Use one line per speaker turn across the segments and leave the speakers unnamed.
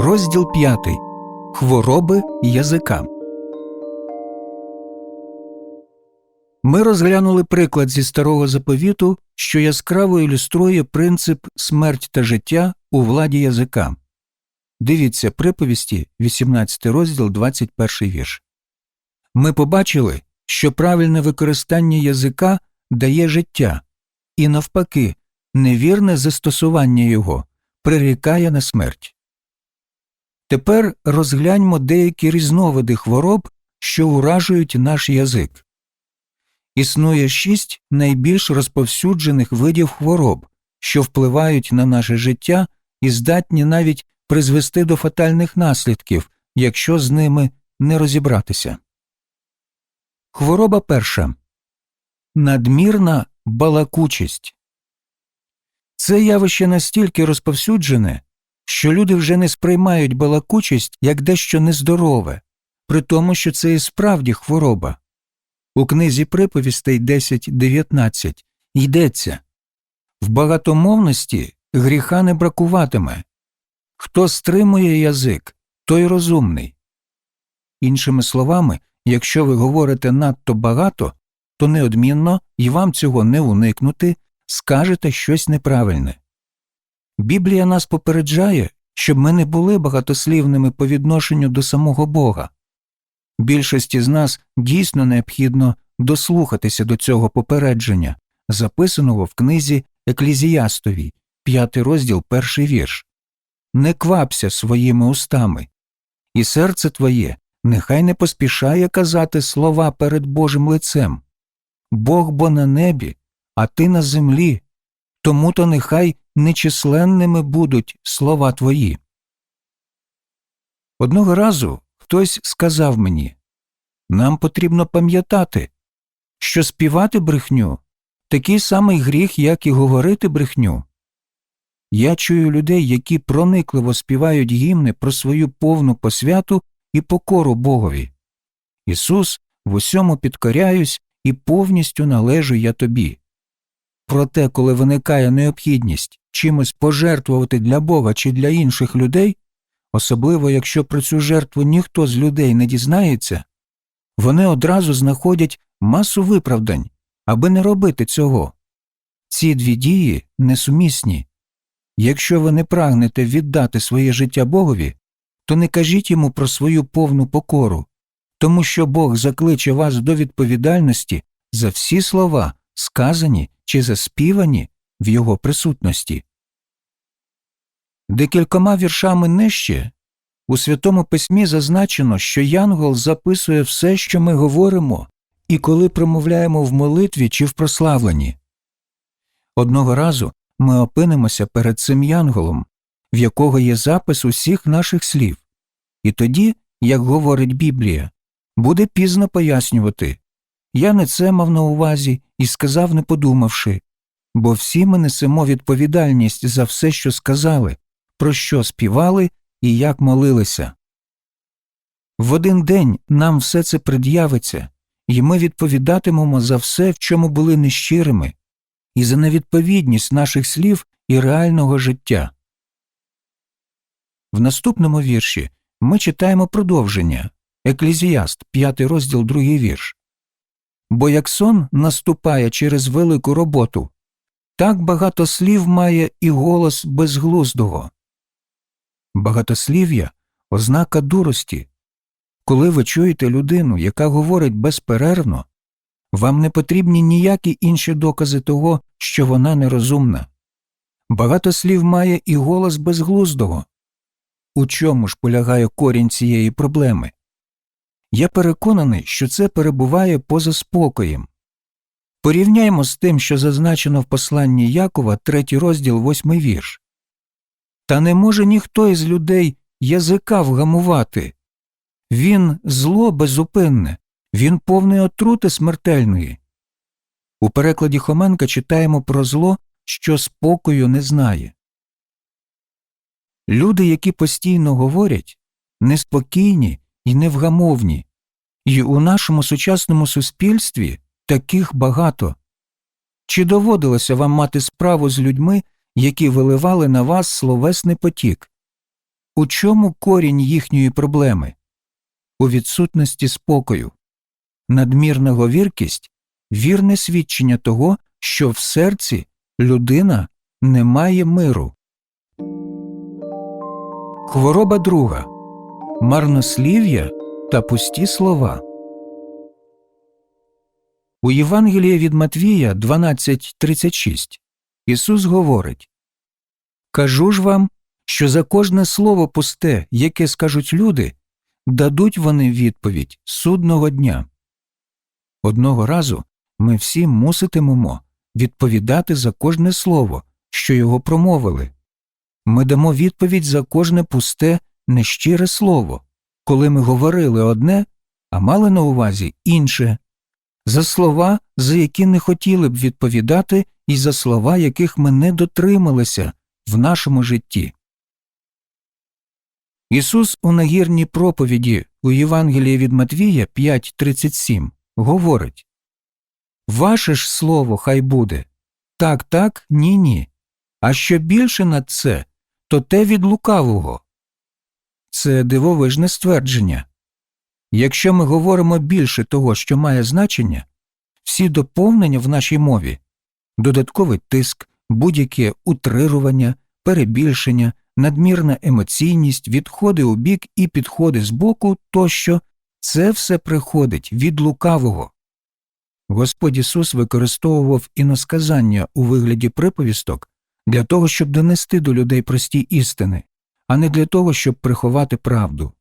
Розділ 5. Хвороби язика. Ми розглянули приклад зі старого заповіту, що яскраво ілюструє принцип смерть та життя у владі язика. Дивіться приповісті, 18 розділ, 21 вірш. Ми побачили, що правильне використання язика дає життя, і навпаки, невірне застосування його прирікає на смерть. Тепер розгляньмо деякі різновиди хвороб, що уражують наш язик. Існує шість найбільш розповсюджених видів хвороб, що впливають на наше життя і здатні навіть призвести до фатальних наслідків, якщо з ними не розібратися. Хвороба перша надмірна балакучість. Це явище настільки розповсюджене, що люди вже не сприймають балакучість як дещо нездорове, при тому, що це і справді хвороба. У книзі приповістей 10.19 йдеться в багатомовності гріха не бракуватиме. Хто стримує язик, той розумний. Іншими словами, якщо ви говорите надто багато, то неодмінно і вам цього не уникнути, скажете щось неправильне. Біблія нас попереджає, щоб ми не були багатослівними по відношенню до самого Бога. Більшості з нас дійсно необхідно дослухатися до цього попередження, записаного в книзі Еклізіастовій, п'ятий розділ, перший вірш. Не квапся своїми устами, і серце твоє нехай не поспішає казати слова перед Божим лицем. Бог бо на небі, а ти на землі, тому то нехай нечисленними будуть слова твої. Одного разу хтось сказав мені нам потрібно пам'ятати, що співати брехню такий самий гріх, як і говорити брехню. Я чую людей, які проникливо співають гімни про свою повну посвяту і покору Богові. Ісус, в усьому підкоряюсь і повністю належу я тобі. Проте, коли виникає необхідність чимось пожертвувати для Бога чи для інших людей, особливо якщо про цю жертву ніхто з людей не дізнається, вони одразу знаходять масу виправдань, аби не робити цього. Ці дві дії несумісні. Якщо ви не прагнете віддати своє життя Богові, то не кажіть йому про свою повну покору, тому що Бог закличе вас до відповідальності за всі слова, сказані чи заспівані в його присутності. Декількома віршами нижче у Святому Письмі зазначено, що Янгол записує все, що ми говоримо, і коли промовляємо в молитві чи в прославленні. Одного разу ми опинимося перед цим янголом, в якого є запис усіх наших слів, і тоді, як говорить Біблія, буде пізно пояснювати я не це мав на увазі і сказав, не подумавши, бо всі ми несемо відповідальність за все, що сказали, про що співали і як молилися. В один день нам все це пред'явиться, і ми відповідатимемо за все, в чому були нещирими, і за невідповідність наших слів і реального життя. В наступному вірші ми читаємо продовження Еклезіаст, 5 розділ, 2 вірш. Бо як сон наступає через велику роботу, так багато слів має і голос безглуздого. Багатослів'я ознака дурості. Коли ви чуєте людину, яка говорить безперервно, вам не потрібні ніякі інші докази того, що вона нерозумна. Багато слів має і голос безглуздого. У чому ж полягає корінь цієї проблеми? Я переконаний, що це перебуває поза спокоєм. Порівняймо з тим, що зазначено в посланні Якова, третій розділ, восьмий вірш. Та не може ніхто із людей язика вгамувати. Він зло безупинне, він повний отрути смертельної. У перекладі Хоменка читаємо про зло, що спокою не знає. Люди, які постійно говорять, неспокійні і невгамовні, і у нашому сучасному суспільстві таких багато. Чи доводилося вам мати справу з людьми, які виливали на вас словесний потік? У чому корінь їхньої проблеми? У відсутності спокою. Надмірна говіркість вірне свідчення того, що в серці людина не має миру. Хвороба друга марнослів'я та пусті слова. У Євангелії від Матвія 12.36 Ісус говорить Кажу ж вам, що за кожне слово пусте, яке скажуть люди, дадуть вони відповідь судного дня. Одного разу ми всі муситимемо відповідати за кожне слово, що його промовили. Ми дамо відповідь за кожне пусте, нещире слово, коли ми говорили одне, а мали на увазі інше, за слова, за які не хотіли б відповідати, і за слова, яких ми не дотрималися в нашому житті. Ісус у нагірній проповіді у Євангелії від Матвія 5.37 говорить Ваше ж слово хай буде так, так, ні, ні. А що більше над це, то те від лукавого. Це дивовижне ствердження. Якщо ми говоримо більше того, що має значення, всі доповнення в нашій мові додатковий тиск, будь-яке утрирування, перебільшення, надмірна емоційність, відходи у бік і підходи з боку тощо це все приходить від лукавого. Господь Ісус використовував іносказання у вигляді приповісток для того, щоб донести до людей прості істини, а не для того, щоб приховати правду.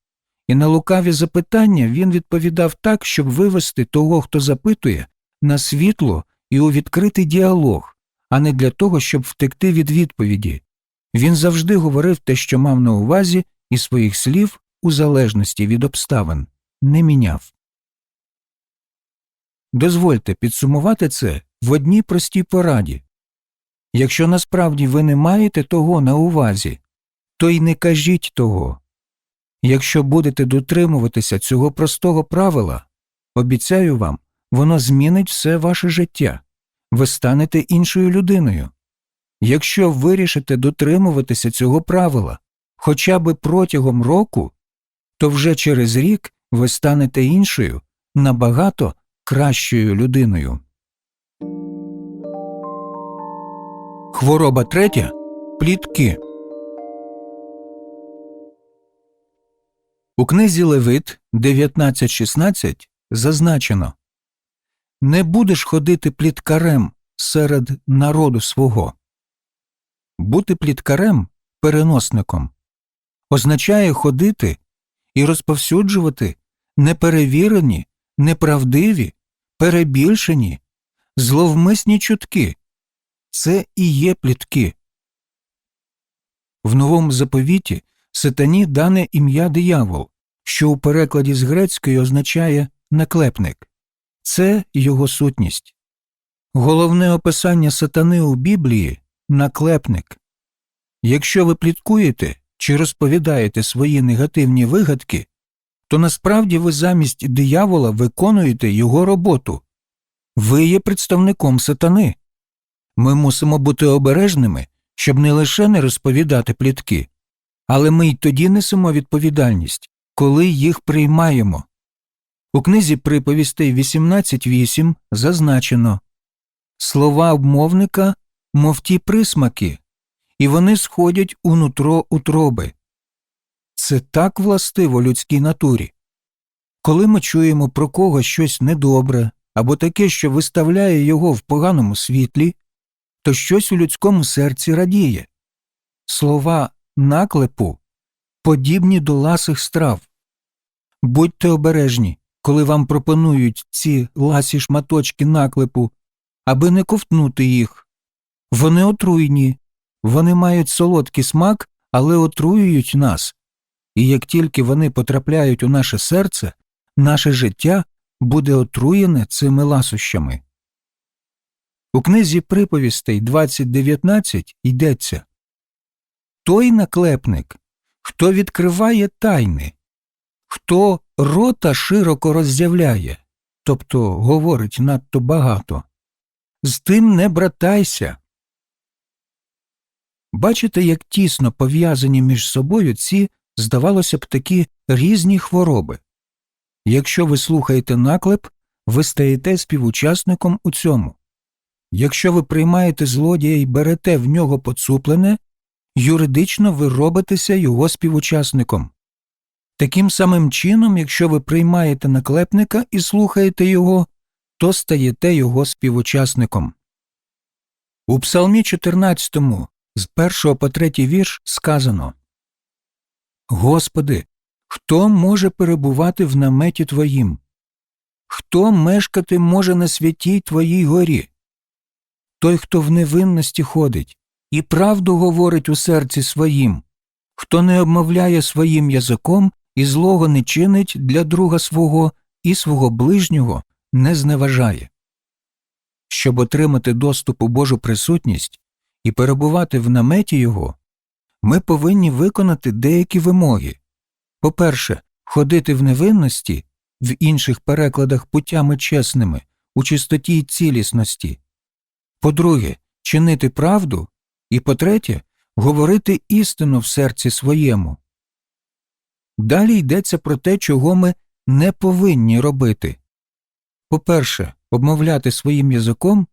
І на лукаві запитання він відповідав так, щоб вивести того, хто запитує, на світло і у відкритий діалог, а не для того, щоб втекти від відповіді. Він завжди говорив те, що мав на увазі, і своїх слів, у залежності від обставин, не міняв. Дозвольте підсумувати це в одній простій пораді. Якщо насправді ви не маєте того на увазі, то й не кажіть того. Якщо будете дотримуватися цього простого правила, обіцяю вам, воно змінить все ваше життя, ви станете іншою людиною. Якщо вирішите дотримуватися цього правила хоча б протягом року, то вже через рік ви станете іншою, набагато кращою людиною. Хвороба третя плітки. У книзі Левит 19.16 зазначено Не будеш ходити пліткарем серед народу свого. Бути пліткарем переносником означає ходити і розповсюджувати неперевірені, неправдиві, перебільшені, зловмисні чутки. Це і є плітки. В новому заповіті сатані дане ім'я диявол, що у перекладі з грецької означає наклепник. Це його сутність. Головне описання сатани у Біблії наклепник. Якщо ви пліткуєте чи розповідаєте свої негативні вигадки, то насправді ви замість диявола виконуєте його роботу. Ви є представником сатани. Ми мусимо бути обережними, щоб не лише не розповідати плітки, але ми й тоді несемо відповідальність, коли їх приймаємо. У книзі приповістей 18.8 зазначено слова обмовника, мов ті присмаки, і вони сходять у нутро утроби. Це так властиво людській натурі. Коли ми чуємо про когось щось недобре або таке, що виставляє його в поганому світлі, то щось у людському серці радіє. Слова наклепу подібні до ласих страв. Будьте обережні, коли вам пропонують ці ласі шматочки наклепу, аби не ковтнути їх. Вони отруйні, вони мають солодкий смак, але отруюють нас. І як тільки вони потрапляють у наше серце, наше життя буде отруєне цими ласощами. У книзі приповістей 2019 йдеться Той наклепник, хто відкриває тайни, хто рота широко роззявляє, тобто говорить надто багато, з тим не братайся. Бачите, як тісно пов'язані між собою ці здавалося б, такі різні хвороби. Якщо ви слухаєте наклеп, ви стаєте співучасником у цьому. Якщо ви приймаєте злодія і берете в нього поцуплене, юридично ви робитеся його співучасником. Таким самим чином, якщо ви приймаєте наклепника і слухаєте його, то стаєте його співучасником. У Псалмі 14 з 1 по 3 вірш сказано Господи, хто може перебувати в наметі Твоїм? Хто мешкати може на святій Твоїй горі? Той, хто в невинності ходить, і правду говорить у серці своїм, хто не обмовляє своїм язиком і злого не чинить для друга свого і свого ближнього не зневажає. Щоб отримати доступ у Божу присутність і перебувати в наметі Його, ми повинні виконати деякі вимоги. По перше, ходити в невинності, в інших перекладах путями чесними, у чистоті й цілісності, по друге, чинити правду, і по третє, говорити істину в серці своєму. Далі йдеться про те, чого ми не повинні робити. По-перше, обмовляти своїм язиком,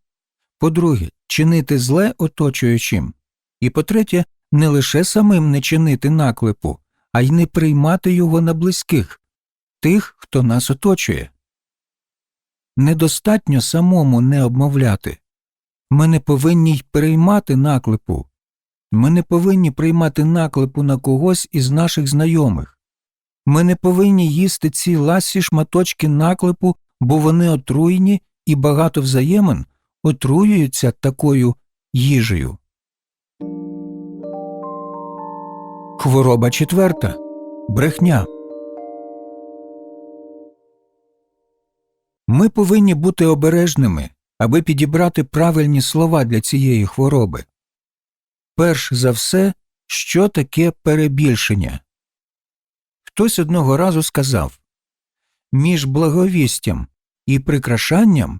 по-друге, чинити зле оточуючим, і по третє, не лише самим не чинити наклепу, а й не приймати його на близьких, тих, хто нас оточує. Недостатньо самому не обмовляти. Ми не повинні й приймати наклепу. Ми не повинні приймати наклепу на когось із наших знайомих. Ми не повинні їсти ці ласі шматочки наклепу, бо вони отруйні і багато взаємин отруюються такою їжею. Хвороба четверта брехня. Ми повинні бути обережними, аби підібрати правильні слова для цієї хвороби. Перш за все, що таке перебільшення. Хтось одного разу сказав між благовістям і прикрашанням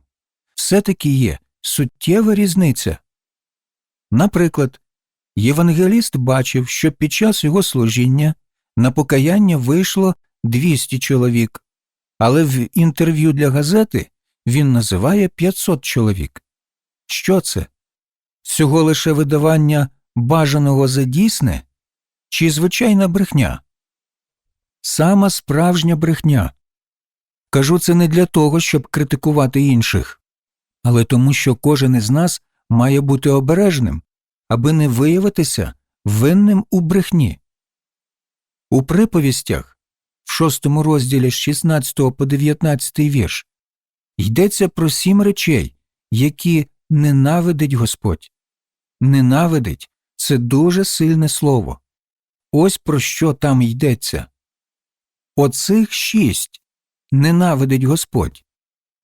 все таки є суттєва різниця. Наприклад, євангеліст бачив, що під час його служіння на покаяння вийшло 200 чоловік, але в інтерв'ю для газети він називає 500 чоловік. Що це? Всього лише видавання бажаного за дійсне чи звичайна брехня? Сама справжня брехня. Кажу це не для того, щоб критикувати інших, але тому, що кожен із нас має бути обережним, аби не виявитися винним у брехні. У приповістях в шостому розділі з 16 по 19 вірш йдеться про сім речей, які ненавидить Господь. Ненавидить це дуже сильне слово. Ось про що там йдеться. Оцих шість ненавидить Господь,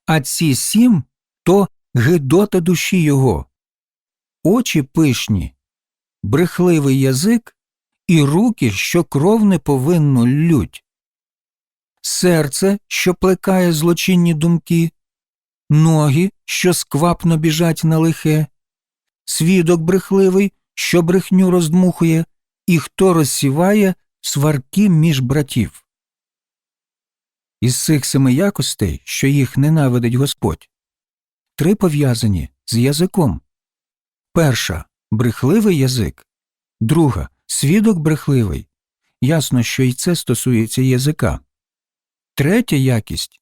а ці сім то гидота душі його, очі пишні, брехливий язик і руки, що кров не повинно лють, серце, що плекає злочинні думки, ноги, що сквапно біжать на лихе, свідок брехливий, що брехню роздмухує, і хто розсіває сварки між братів. Із цих семи якостей, що їх ненавидить Господь, три пов'язані з язиком. Перша брехливий язик, друга свідок брехливий. Ясно, що й це стосується язика. Третя якість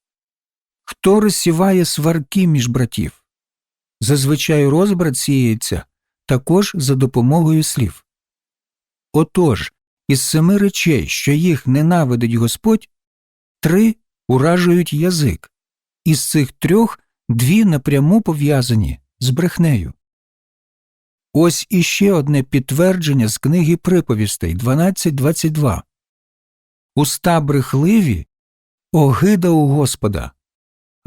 хто розсіває сварки між братів. Зазвичай розбрат сіється також за допомогою слів. Отож, із семи речей, що їх ненавидить Господь, три уражують язик, із цих трьох дві напряму пов'язані з брехнею. Ось іще одне підтвердження з книги приповістей 12.22. Уста брехливі огида у Господа,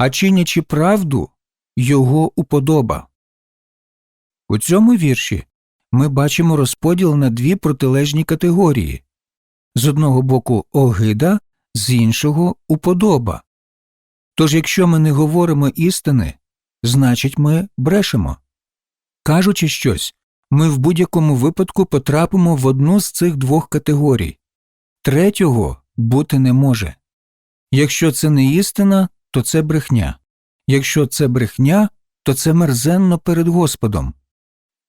а чинячи правду його уподоба. У цьому вірші ми бачимо розподіл на дві протилежні категорії з одного боку огида, з іншого уподоба. Тож, якщо ми не говоримо істини, значить ми брешемо. Кажучи щось, ми в будь-якому випадку потрапимо в одну з цих двох категорій Третього бути не може. Якщо це не істина, то це брехня. Якщо це брехня, то це мерзенно перед Господом.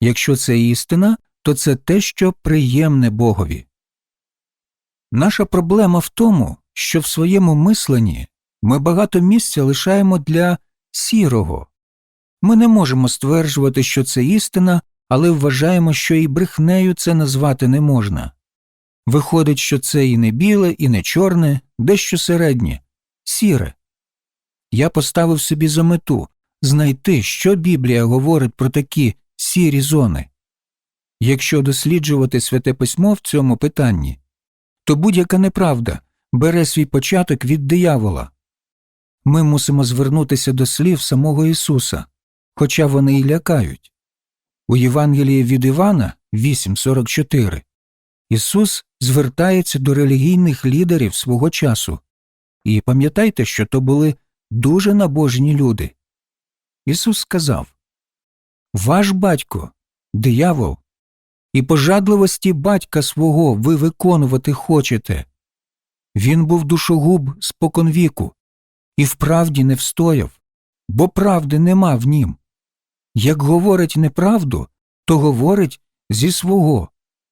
Якщо це істина, то це те, що приємне Богові. Наша проблема в тому, що в своєму мисленні ми багато місця лишаємо для сірого. Ми не можемо стверджувати, що це істина, але вважаємо, що і брехнею це назвати не можна. Виходить, що це і не біле, і не чорне, дещо середнє, сіре. Я поставив собі за мету знайти, що Біблія говорить про такі сірі зони. Якщо досліджувати святе письмо в цьому питанні, то будь-яка неправда бере свій початок від диявола. Ми мусимо звернутися до слів самого Ісуса, хоча вони й лякають. У Євангелії від Івана 8.44 Ісус звертається до релігійних лідерів свого часу. І пам'ятайте, що то були дуже набожні люди. Ісус сказав Ваш батько, диявол, і пожадливості батька свого ви виконувати хочете. Він був душогуб споконвіку, і вправді не встояв, бо правди нема в нім. Як говорить неправду, то говорить зі свого,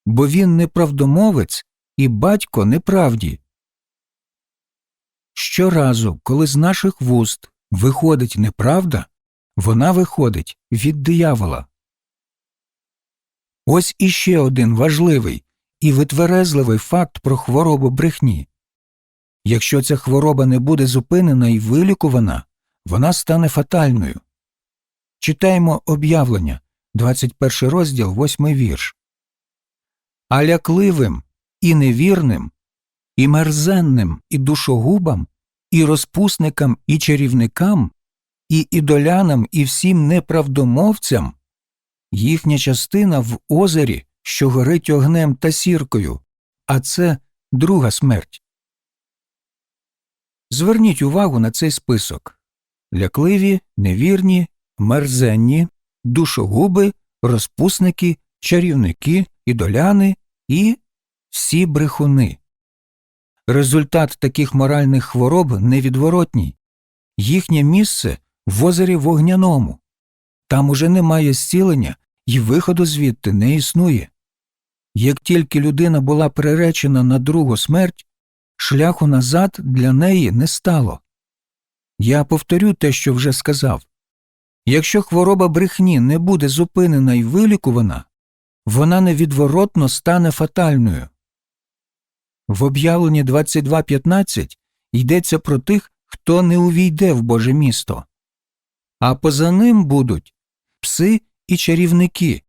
бо він неправдомовець і батько неправді. Щоразу, коли з наших вуст виходить неправда, вона виходить від диявола. Ось іще один важливий і витверезливий факт про хворобу брехні. Якщо ця хвороба не буде зупинена і вилікувана, вона стане фатальною. Читаємо об'явлення, 21 розділ, 8 вірш. А лякливим і невірним, і мерзенним, і душогубам, і розпусникам, і чарівникам, і ідолянам, і всім неправдомовцям їхня частина в озері, що горить огнем та сіркою, а це друга смерть. Зверніть увагу на цей список лякливі, невірні, мерзенні, душогуби, розпусники, чарівники, ідоляни і всі брехуни. Результат таких моральних хвороб невідворотній їхнє місце в озері вогняному. Там уже немає зцілення і виходу звідти не існує. Як тільки людина була приречена на другу смерть, шляху назад для неї не стало. Я повторю те, що вже сказав якщо хвороба брехні не буде зупинена і вилікувана, вона невідворотно стане фатальною. В об'явленні 22.15 йдеться про тих, хто не увійде в Боже місто, а поза ним будуть пси і чарівники,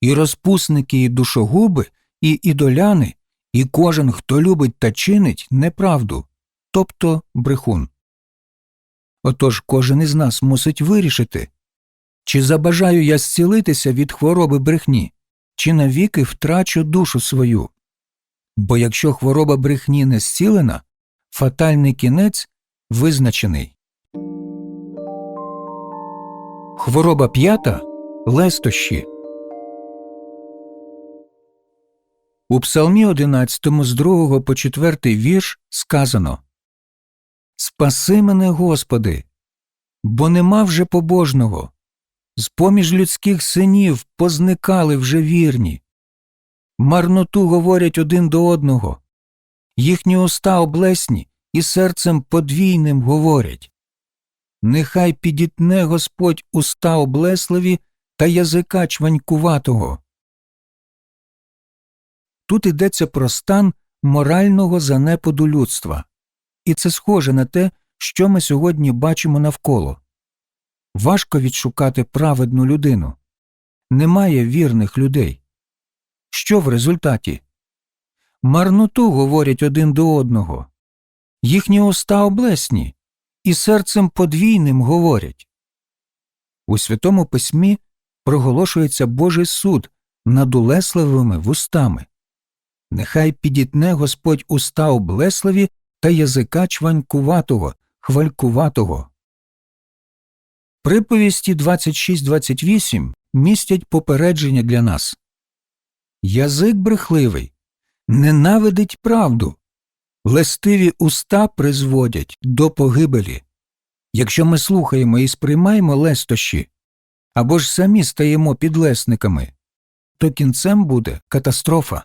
і розпусники, і душогуби, і ідоляни, і кожен, хто любить та чинить неправду, тобто брехун. Отож кожен із нас мусить вирішити, чи забажаю я зцілитися від хвороби брехні, чи навіки втрачу душу свою. Бо якщо хвороба брехні не зцілена, фатальний кінець визначений. Хвороба п'ята лестощі. У Псалмі 11 з 2 по 4 вірш сказано Спаси мене, Господи, бо нема вже побожного. З поміж людських синів позникали вже вірні. Марноту говорять один до одного, їхні уста облесні і серцем подвійним говорять. Нехай підітне Господь уста облесливі та язика чванькуватого. Тут йдеться про стан морального занепаду людства, і це схоже на те, що ми сьогодні бачимо навколо. Важко відшукати праведну людину. Немає вірних людей. Що в результаті? Марноту говорять один до одного. Їхні уста облесні, і серцем подвійним говорять. У Святому Письмі проголошується Божий суд над улесливими вустами. Нехай підітне Господь уста облесливі та язика чванькуватого, хвалькуватого. Приповісті 26-28 містять попередження для нас. Язик брехливий ненавидить правду Лестиві уста призводять до погибелі. Якщо ми слухаємо і сприймаємо лестощі, або ж самі стаємо підлесниками, то кінцем буде катастрофа.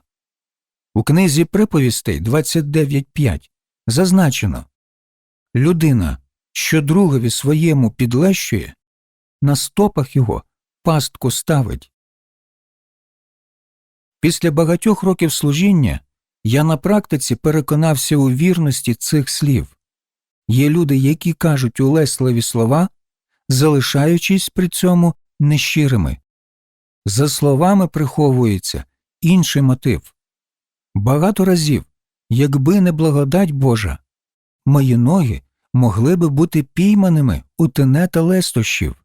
У книзі приповістей 29.5 зазначено людина, що другові своєму підлещує, на стопах його пастку ставить. Після багатьох років служіння я на практиці переконався у вірності цих слів. Є люди, які кажуть улесливі слова, залишаючись при цьому нещирими. За словами приховується інший мотив. Багато разів, якби не благодать Божа, мої ноги могли би бути пійманими у тенета лестощів.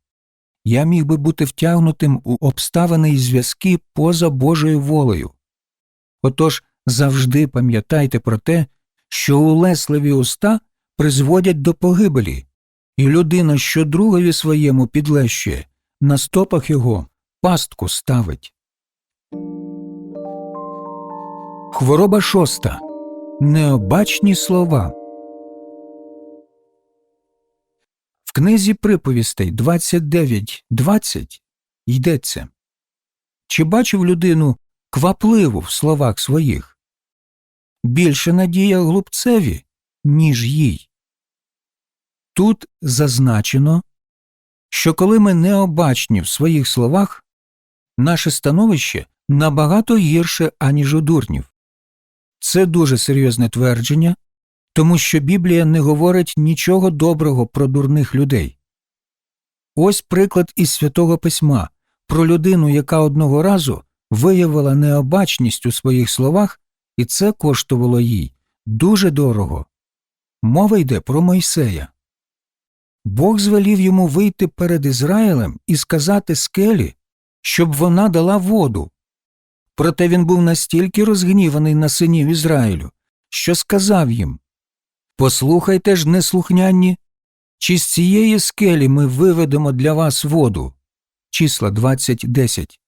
Я міг би бути втягнутим у обставини і зв'язки поза Божою волею. Отож завжди пам'ятайте про те, що улесливі уста призводять до погибелі, і людина, що другові своєму підлещує, на стопах його пастку ставить. Хвороба шоста. Необачні слова. Книзі приповістей 29.20 йдеться Чи бачив людину квапливу в словах своїх? Більше надія глупцеві, ніж їй. Тут зазначено, що коли ми необачні в своїх словах, наше становище набагато гірше, аніж у дурнів. Це дуже серйозне твердження, тому що Біблія не говорить нічого доброго про дурних людей. Ось приклад із святого письма про людину, яка одного разу виявила необачність у своїх словах, і це коштувало їй дуже дорого. Мова йде про Мойсея. Бог звелів йому вийти перед Ізраїлем і сказати скелі, щоб вона дала воду. Проте він був настільки розгніваний на синів Ізраїлю, що сказав їм Послухайте ж, неслухняні, чи з цієї скелі ми виведемо для вас воду. Числа 20.10.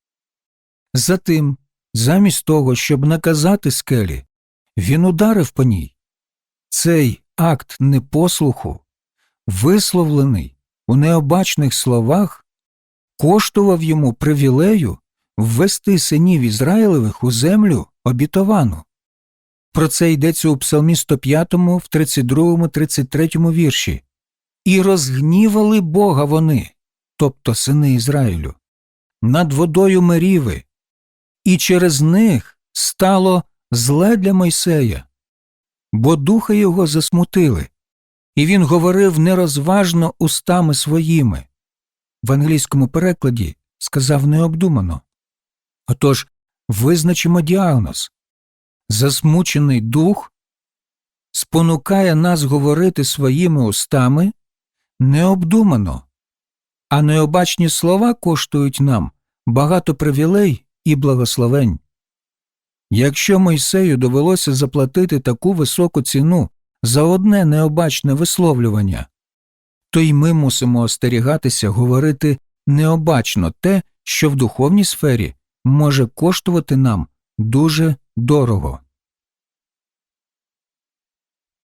Затим, замість того, щоб наказати скелі, він ударив по ній. Цей акт непослуху, висловлений у необачних словах, коштував йому привілею ввести синів Ізраїлевих у землю обітовану. Про це йдеться у Псалмі 105, в 32, 33 вірші. І розгнівали Бога вони, тобто сини Ізраїлю, над водою Меріви, і через них стало зле для Мойсея, бо духа його засмутили, і він говорив нерозважно устами своїми. В англійському перекладі сказав необдумано. Отож, визначимо діагноз засмучений дух спонукає нас говорити своїми устами необдумано, а необачні слова коштують нам багато привілей і благословень. Якщо Мойсею довелося заплатити таку високу ціну за одне необачне висловлювання, то й ми мусимо остерігатися говорити необачно те, що в духовній сфері може коштувати нам дуже дорого.